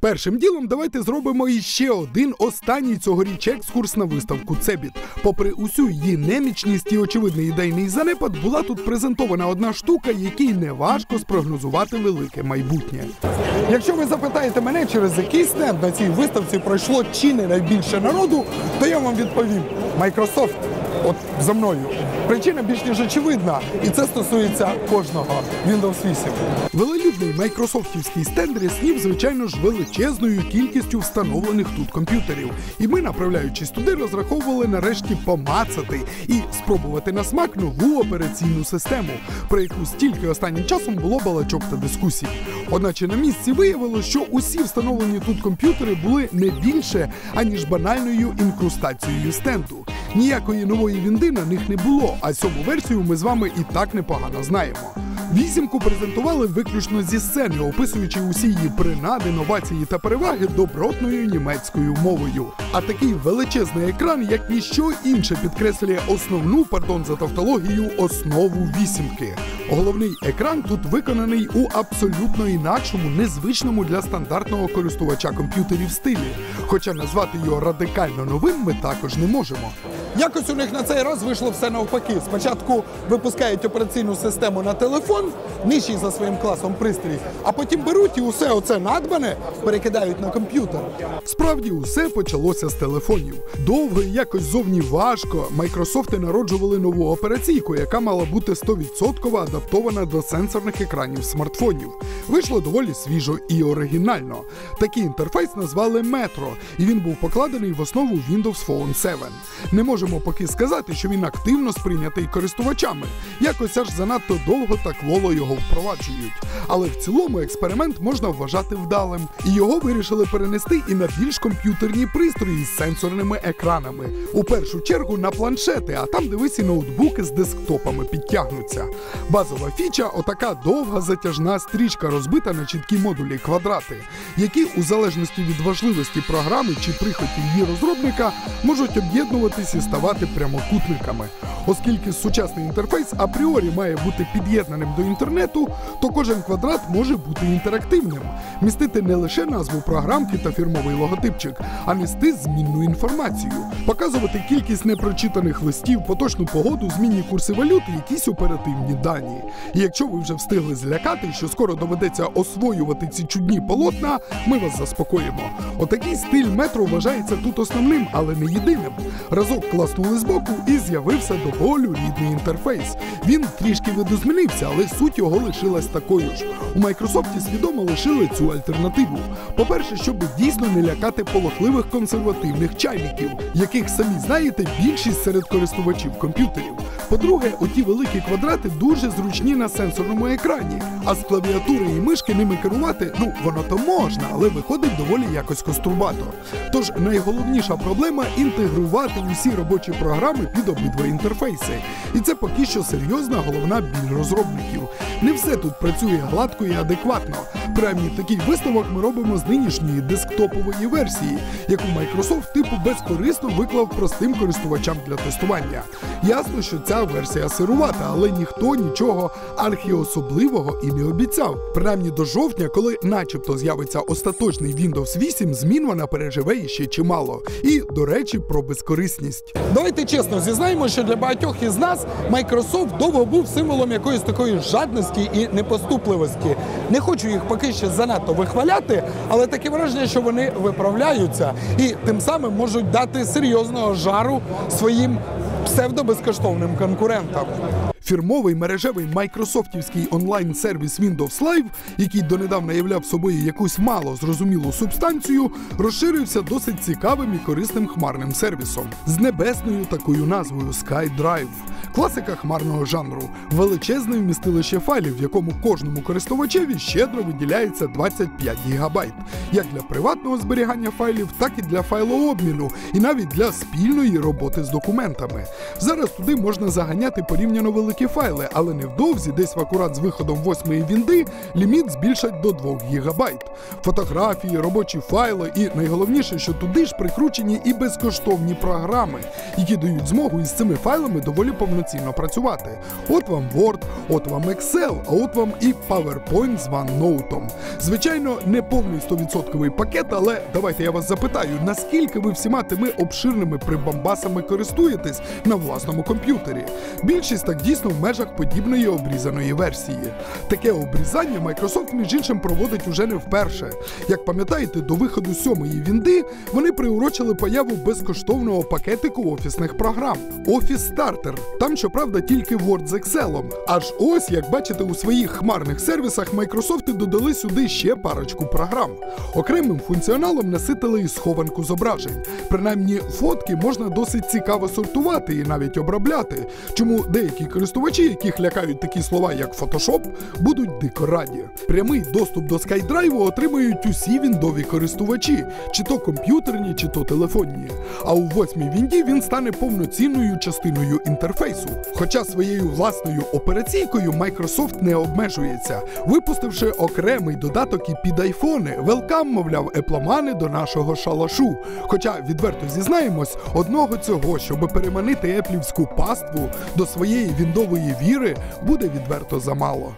Першим ділом давайте зробимо іще один останній цьогоріч екскурс на виставку Цебіт. Попри усю її немічність і очевидний ідейний занепад, була тут презентована одна штука, якій не важко спрогнозувати велике майбутнє. Якщо ви запитаєте мене, через який стенд на цій виставці пройшло чи не найбільше народу, то я вам відповім: Microsoft. От за мною. Причина більш ніж очевидна, і це стосується кожного Windows 8. Велелюдний майкрософтівський стенд ряснів, звичайно ж, величезною кількістю встановлених тут комп'ютерів. І ми, направляючись туди, розраховували нарешті помацати і спробувати на смак нову операційну систему, про яку стільки останнім часом було балачок та дискусій. Одначе на місці виявилося, що усі встановлені тут комп'ютери були не більше, аніж банальною інкрустацією стенду. Ніякої нової вінди на них не було, а сьому версію ми з вами і так непогано знаємо. Вісімку презентували виключно зі сцени, описуючи усі її принади, новації та переваги добротною німецькою мовою. А такий величезний екран, як ніщо інше, підкреслює основну, пардон за тавтологію, основу вісімки. Головний екран тут виконаний у абсолютно інакшому, незвичному для стандартного користувача комп'ютерів стилі. Хоча назвати його радикально новим ми також не можемо. Якось у них на цей раз вийшло все навпаки. Спочатку випускають операційну систему на телефон, нижчий за своїм класом пристрій, а потім беруть і усе оце надбане перекидають на комп'ютер. Справді, усе почалося з телефонів. Довго і якось зовні важко. Майкрософти народжували нову операційку, яка мала бути 100% адаптована до сенсорних екранів смартфонів. Вийшло доволі свіжо і оригінально. Такий інтерфейс назвали Metro, і він був покладений в основу Windows Phone 7. Не можемо поки сказати, що він активно сприйнятий користувачами. Якось аж занадто довго та кволо його впроваджують. Але в цілому експеримент можна вважати вдалим, і його вирішили перенести і на більш комп'ютерні пристрої з сенсорними екранами. У першу чергу на планшети, а там дивись і ноутбуки з десктопами підтягнуться. Базова фіча отака довга затяжна стрічка, розбита на чіткі модулі квадрати, які у залежності від важливості програми чи прихотів її розробника можуть об'єднуватись і ставати прямокутниками. Оскільки сучасний інтерфейс апріорі має бути під'єднаним до інтернету, то кожен квадрат може бути інтерактивним, містити не лише назву програмки та фірмовий логотипчик, а нести змінну інформацію, показувати кількість непрочитаних листів, поточну погоду, змінні курси валют і якісь оперативні дані. І якщо ви вже встигли злякати, що скоро доведеться освоювати ці чудні полотна, ми вас заспокоїмо. Отакий стиль метро вважається тут основним, але не єдиним. Разок класнули збоку і з'явився доволі рідний інтерфейс. Він трішки видозмінився, але суть його лишилась такою ж. У Майкрософті свідомо лишили цю альтернативу. По-перше, щоб дійсно не лякати полохливих консервативних чайників, яких самі знаєте, більшість серед користувачів комп'ютерів. По-друге, оті великі квадрати дуже зручні на сенсорному екрані, а з клавіатури і мишки ними керувати, ну воно то можна, але виходить доволі якось кострубато. Тож найголовніша проблема інтегрувати усі робочі програми під обидва інтерфейси. І це поки що серйозна головна біль розробників. Не все тут працює гладко і адекватно. Принаймні такий висновок ми робимо з нинішньої десктопової версії, яку Microsoft типу безкорисно виклав простим користувачам для тестування. Ясно, що ця версія сирувата, але ніхто нічого архіособливого і не обіцяв. Принаймні до жовтня, коли начебто з'явиться остаточний Windows 8, змін вона переживе іще чимало. І, до речі, про безкорисність. Давайте чесно зізнаємо, що для багатьох із нас Microsoft довго був символом якоїсь такої жадності і непоступливості. Не хочу їх поки ще занадто вихваляти, але таке враження, що вони виправляються і тим самим можуть дати серйозного жару своїм псевдобезкоштовним конкурентам. Фірмовий мережевий майкрософтівський онлайн-сервіс Windows Live, який донедавна являв собою якусь мало зрозумілу субстанцію, розширився досить цікавим і корисним хмарним сервісом з небесною такою назвою SkyDrive. Класика хмарного жанру, величезне вмістилище файлів, в якому кожному користувачеві щедро виділяється 25 ГБ, як для приватного зберігання файлів, так і для файлообміну, і навіть для спільної роботи з документами. Зараз туди можна заганяти порівняно великі великі файли, але невдовзі, десь в акурат з виходом восьмої вінди, ліміт збільшать до 2 гігабайт. Фотографії, робочі файли і найголовніше, що туди ж прикручені і безкоштовні програми, які дають змогу із цими файлами доволі повноцінно працювати. От вам Word, от вам Excel, а от вам і PowerPoint з OneNote. Звичайно, не повний 100% пакет, але давайте я вас запитаю, наскільки ви всіма тими обширними прибамбасами користуєтесь на власному комп'ютері? Більшість так дійсно в межах подібної обрізаної версії. Таке обрізання Microsoft, між іншим, проводить уже не вперше. Як пам'ятаєте, до виходу сьомої вінди вони приурочили появу безкоштовного пакетику офісних програм Office Starter. Там, щоправда, тільки Word з Excel. Аж ось, як бачите, у своїх хмарних сервісах Microsoft додали сюди ще парочку програм. Окремим функціоналом наситили і схованку зображень. Принаймні, фотки можна досить цікаво сортувати і навіть обробляти. Чому деякі користувачі, яких лякають такі слова, як Photoshop, будуть дико раді. Прямий доступ до SkyDrive отримують усі віндові користувачі, чи то комп'ютерні, чи то телефонні. А у восьмій вінді він стане повноцінною частиною інтерфейсу. Хоча своєю власною операційкою Microsoft не обмежується, випустивши окремий додаток і під айфони, велкам, мовляв, епломани до нашого шалашу. Хоча, відверто зізнаємось, одного цього, щоб переманити еплівську паству до своєї віндової віри, буде відверто замало.